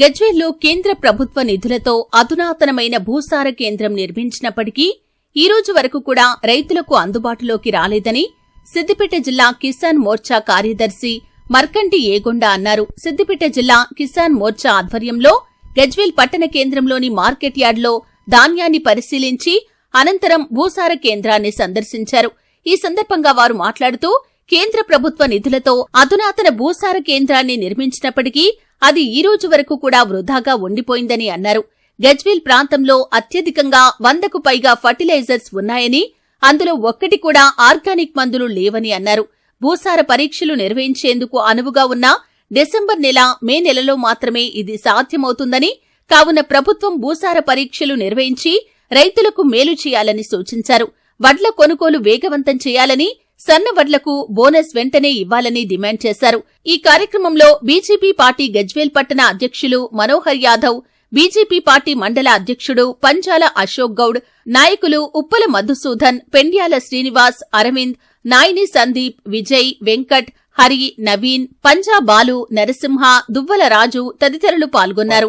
గజ్వేల్లో కేంద్ర ప్రభుత్వ నిధులతో అధునాతనమైన భూసార కేంద్రం నిర్మించినప్పటికీ ఈ రోజు వరకు కూడా రైతులకు అందుబాటులోకి రాలేదని సిద్దిపేట జిల్లా కిసాన్ మోర్చా కార్యదర్శి మర్కంటి ఏగొండ అన్నారు. సిద్దిపేట జిల్లా కిసాన్ మోర్చా ఆధ్వర్యంలో గజ్వేల్ పట్టణ కేంద్రంలోని మార్కెట్ యార్డ్లో ధాన్యాన్ని పరిశీలించి అనంతరం భూసార కేంద్రాన్ని సందర్శించారు. ఈ సందర్భంగా వారు మాట్లాడుతూ కేంద్ర ప్రభుత్వ నిధులతో అధునాతన భూసార కేంద్రాన్ని నిర్మించినప్పటికీ అది ఈ రోజు వరకు కూడా వృధాగా ఉండిపోయిందని అన్నారు. గజ్వేల్ ప్రాంతంలో అత్యధికంగా వందకు పైగా ఫర్టిలైజర్స్ ఉన్నాయని అందులో ఒక్కటి కూడా ఆర్గానిక్ మందులు లేవని అన్నారు. భూసార పరీక్షలు నిర్వహించేందుకు అనువుగా ఉన్న డిసెంబర్ నెల మే నెలలో మాత్రమే ఇది సాధ్యమవుతుందని కావున ప్రభుత్వం భూసార పరీక్షలు నిర్వహించి రైతులకు మేలు చేయాలని సూచించారు. వడ్ల కొనుగోలు వేగవంతం చేయాలని సన్నవడ్లకు బోనస్ వెంటనే ఇవ్వాలని డిమాండ్ చేశారు. ఈ కార్యక్రమంలో బీజేపీ పార్టీ గజ్వేల్ పట్టణ అధ్యక్షులు మనోహర్ యాదవ్ బీజేపీ పార్టీ మండల అధ్యక్షుడు పంచాల అశోక్ గౌడ్ నాయకులు ఉప్పల మధుసూదన్ పెండ్యాల శ్రీనివాస్ అరవింద్ నాయిని సందీప్ విజయ్ వెంకట్ హరి నవీన్ పంజా బాలు నరసింహ దువ్వల రాజు తదితరులు పాల్గొన్నారు.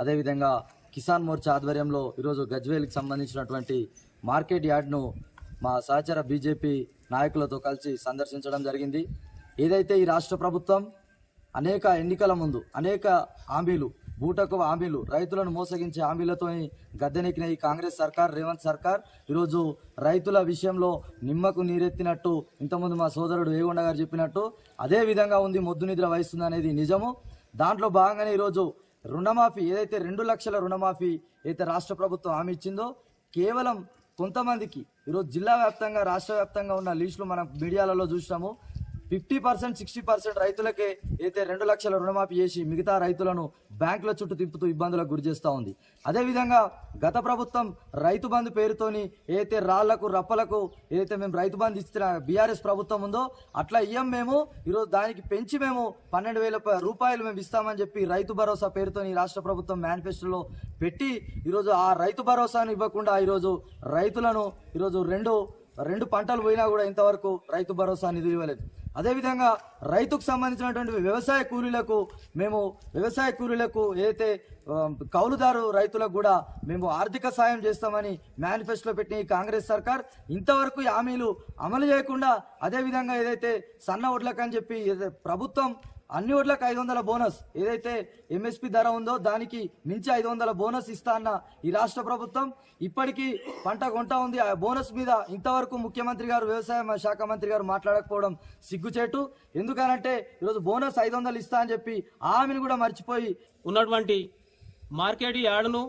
అదేవిధంగా కిసాన్ మోర్చా ఆధ్వర్యంలో ఈరోజు గజ్వేల్కి సంబంధించినటువంటి మార్కెట్ యార్డ్ను మా సహచర బీజేపీ నాయకులతో కలిసి సందర్శించడం జరిగింది. ఏదైతే ఈ రాష్ట్ర ప్రభుత్వం అనేక ఎన్నికల ముందు అనేక హామీలు బూటకు హామీలు రైతులను మోసగించే హామీలతో గద్దెనెక్కిన ఈ కాంగ్రెస్ సర్కార్ రేవంత్ సర్కార్ ఈరోజు రైతుల విషయంలో నిమ్మకు నీరెత్తినట్టు ఇంతకుముందు మా సోదరుడు ఏగొండ గారు చెప్పినట్టు అదే విధంగా ఉంది మొద్దు నిద్ర వహిస్తుంది అనేది నిజము. దాంట్లో భాగంగానే ఈరోజు రుణమాఫీ ఏదైతే రెండు లక్షల రుణమాఫీ అయితే రాష్ట్ర ప్రభుత్వం హామీ ఇచ్చిందో కేవలం కొంతమందికి ఈరోజు జిల్లా వ్యాప్తంగా రాష్ట్ర వ్యాప్తంగా ఉన్న లీస్టులు మనం మీడియాలలో చూసినాము. ఫిఫ్టీ పర్సెంట్ సిక్స్టీ పర్సెంట్ రైతులకే అయితే రెండు లక్షల రుణమాఫీ చేసి మిగతా రైతులను బ్యాంకుల చుట్టూ తిప్పుతూ ఇబ్బందులకు గురి చేస్తూ ఉంది. అదేవిధంగా గత ప్రభుత్వం రైతు బంధు పేరుతోని ఏదైతే రాళ్ళకు రప్పలకు ఏదైతే మేము రైతు బంధు ఇస్తున్న బీఆర్ఎస్ ప్రభుత్వం ఉందో అట్లా ఇయ్యం మేము ఈరోజు దానికి పెంచి మేము పన్నెండు వేల రూపాయలు మేము ఇస్తామని చెప్పి రైతు భరోసా పేరుతో ఈ రాష్ట్ర ప్రభుత్వం మేనిఫెస్టోలో పెట్టి ఈరోజు ఆ రైతు భరోసాను ఇవ్వకుండా ఈరోజు రైతులను ఈరోజు రెండు రెండు పంటలు పోయినా కూడా ఇంతవరకు రైతు భరోసా నిధులు ఇవ్వలేదు. అదేవిధంగా రైతుకు సంబంధించినటువంటి వ్యవసాయ కూలీలకు మేము వ్యవసాయ కూలీలకు ఏదైతే కౌలుదారు రైతులకు కూడా మేము ఆర్థిక సాయం చేస్తామని మేనిఫెస్టోలో పెట్టిన ఈ కాంగ్రెస్ సర్కార్ ఇంతవరకు హామీలు అమలు చేయకుండా అదేవిధంగా ఏదైతే సన్న వడ్లకని చెప్పి ప్రభుత్వం అన్ని వడ్లకు ఐదు వందల బోనస్. ఏదైతే ఎంఎస్పి ధర ఉందో దానికి మించి ఐదు వందల బోనస్ ఇస్తా అన్న ఈ రాష్ట్ర ప్రభుత్వం ఇప్పటికీ పంట కొంటా ఉంది. ఆ బోనస్ మీద ఇంతవరకు ముఖ్యమంత్రి గారు వ్యవసాయ శాఖ మంత్రి గారు మాట్లాడకపోవడం సిగ్గుచేటు. ఎందుకనంటే ఈరోజు బోనస్ ఐదు వందలు ఇస్తా అని చెప్పి ఆమెను హామీని కూడా మర్చిపోయి ఉన్నటువంటి మార్కెట్ యార్డును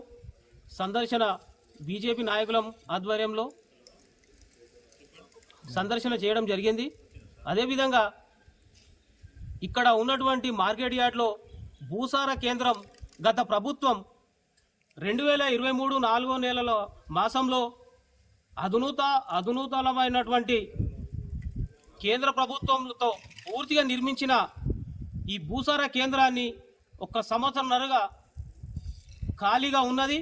సందర్శన బీజేపీ నాయకుల ఆధ్వర్యంలో సందర్శన చేయడం జరిగింది. అదేవిధంగా ఇక్కడ ఉన్నటువంటి మార్కెట్ యార్డ్లో భూసార కేంద్రం గత ప్రభుత్వం రెండు వేల ఇరవై మూడు నాలుగో నెలలో మాసంలో అధునూత అధునూతనమైనటువంటి కేంద్ర ప్రభుత్వంతో పూర్తిగా నిర్మించిన ఈ భూసార కేంద్రాన్ని ఒక సంవత్సరంన్నరగా ఖాళీగా ఉన్నది.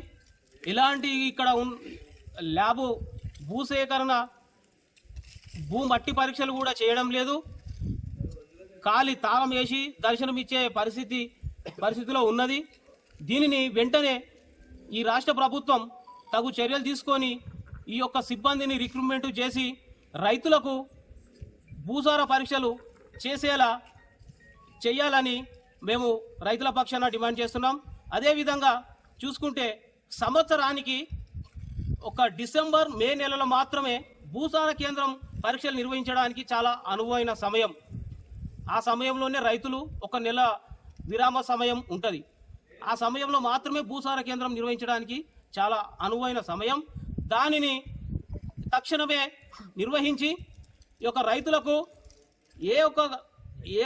ఇలాంటి ఇక్కడ ఉన్ ల్యాబు భూసేకరణ భూ మట్టి పరీక్షలు కూడా చేయడం లేదు. ఖాళీ తాళం వేసి దర్శనం ఇచ్చే పరిస్థితి పరిస్థితిలో ఉన్నది. దీనిని వెంటనే ఈ రాష్ట్ర ప్రభుత్వం తగు చర్యలు తీసుకొని ఈ యొక్క సిబ్బందిని రిక్రూట్మెంట్ చేసి రైతులకు భూసార పరీక్షలు చేసేలా చేయాలని మేము రైతుల పక్షాన డిమాండ్ చేస్తున్నాం. అదేవిధంగా చూసుకుంటే సంవత్సరానికి ఒక డిసెంబర్ మే నెలలో మాత్రమే భూసార కేంద్రం పరీక్షలు నిర్వహించడానికి చాలా అనువైన సమయం. ఆ సమయంలోనే రైతులు ఒక నెల విరామ సమయం ఉంటుంది. ఆ సమయంలో మాత్రమే భూసార కేంద్రం నిర్వహించడానికి చాలా అనువైన సమయం. దానిని తక్షణమే నిర్వహించి ఈ యొక్క రైతులకు ఏ ఒక్క ఏ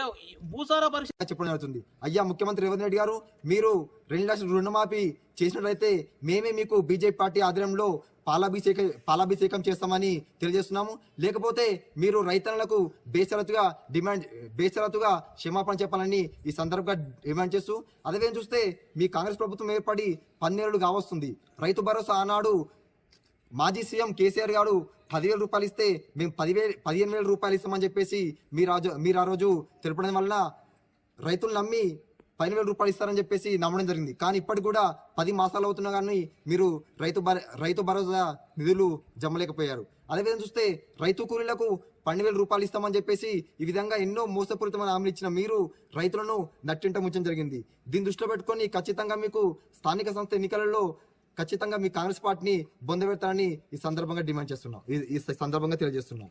భూసార పరీక్ష చెప్పడం జరుగుతుంది. అయ్యా ముఖ్యమంత్రి రేవంత్ రెడ్డి గారు మీరు రెండు లక్షల రుణమాఫీ చేసినట్లయితే మేమే మీకు బీజేపీ పార్టీ ఆధ్వర్యంలో పాలాభిషేక పాలాభిషేకం చేస్తామని తెలియజేస్తున్నాము. లేకపోతే మీరు రైతన్నలకు బేసరతుగా డిమాండ్ బేసరతుగా క్షమాపణ చెప్పాలని ఈ సందర్భంగా డిమాండ్ చేస్తూ అదేవిధంగా చూస్తే మీ కాంగ్రెస్ ప్రభుత్వం ఏర్పడి పన్నెండు కావస్తుంది. రైతు భరోసా ఆనాడు మాజీ సీఎం కేసీఆర్ గారు పదివేల రూపాయలు ఇస్తే మేము పదివేల పదిహేను వేల రూపాయలు ఇస్తామని చెప్పేసి మీరు ఆ మీరు ఆ రోజు తెలపడం వలన రైతులు నమ్మి పదివేల రూపాయలు ఇస్తారని చెప్పేసి నమ్మడం జరిగింది. కానీ ఇప్పటికి కూడా పది మాసాలు అవుతున్నా కానీ మీరు రైతు భర- రైతు భరోసా నిధులు జమ్మలేకపోయారు అదేవిధంగా చూస్తే రైతు కూలీలకు పన్నెండు వేల రూపాయలు ఇస్తామని చెప్పేసి ఈ విధంగా ఎన్నో మోసపూరితమైన హామీలు ఇచ్చిన మీరు రైతులను నట్టింట ముంచడం జరిగింది. దీన్ని దృష్టిలో పెట్టుకొని ఖచ్చితంగా మీకు స్థానిక సంస్థ ఎన్నికలలో ఖచ్చితంగా మీ కాంగ్రెస్ పార్టీని బొందబెడతారని ఈ సందర్భంగా డిమాండ్ చేస్తున్నాం. ఈ- ఈ సందర్భంగా తెలియజేస్తున్నాం.